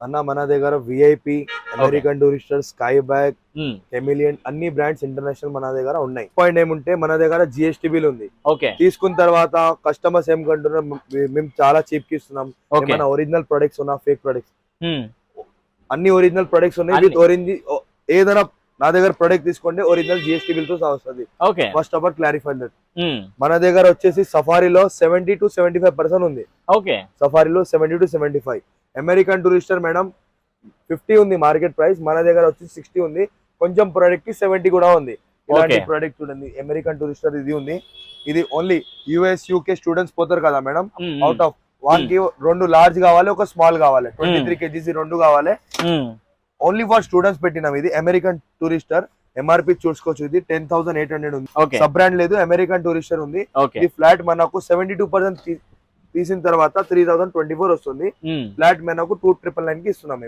అన్న మన దగ్గర VIP American Tourister sky bag um, chameleon అన్ని బ్రాండ్స్ ఇంటర్నేషనల్ మన దగ్గర ఉన్నాయి. పాయింట్ ఏముంటే మన దగ్గర జిఎస్టీ బిల్ ఉంది. తీసుకున్న తర్వాత కస్టమర్స్ ఏం కంటున్నారు మే- మేము చాలా చీప్కి ఇస్తున్నాం. ఏమైనా ఒరిజినల్ ప్రొడక్ట్స్ ఉన్నా ఫేక్ ప్రొడక్ట్స్ ఉమ్, అన్ని ఒరిజినల్ ప్రొడక్ట్స్ ఉన్నాయి. విత్ ఏదైనా నా దగ్గర ప్రొడక్ట్ తీసుకోండి ఒరిజినల్ జిఎస్టీ బిల్తో వస్తుంది. Okay. First of all clarify that మన దగ్గర వచ్చేసి సఫారీలో seventy two seventy five percent ఉంది. Okay. సఫారీలో seventy two seventy five American Tourister madam fifty ఉంది మార్కెట్ ప్రైస్ మన దగ్గర వచ్చి సిక్స్టీ ఉంది. కొంచెం ప్రొడక్ట్కి సెవెంటీ కూడా ఉంది. ఇలాంటి. ప్రొడక్ట్ చూడండి. అమెరికన్ టూరిస్టర్ ఇది ఉంది. ఇది ఓన్లీ యుఎస్ యూకే స్టూడెంట్స్ పోతారు కదా మేడం అవుట్ ఆఫ్ వానికి రెండు లార్జ్ కావాలి ఒక స్మాల్ కావాలి. Twenty Hmm. త్రీ కేజీస్ రెండు కావాలి. ఉమ్, ఓన్లీ ఫర్ స్టూడెంట్స్ పెట్టినాం. ఇది అమెరికన్ టూరిస్టర్ ఎంఆర్పి చూసుకోవచ్చు. ఇది టెన్ థౌసండ్ ఎయిట్ హండ్రెడ్ ఉంది. సబ్ బ్రాండ్ లేదు అమెరికన్ టూరిస్టర్ ఉంది. ఇది ఫ్లాట్ మనకు సెవెంటీ టూ పర్సెంట్ తీసిన తర్వాత త్రీ థౌసండ్ ట్వంటీ ఫోర్ వస్తుంది. ఉమ్, ఫ్లాట్ మనకు టూ ట్రిపుల్ నైన్కి ఇస్తున్నాం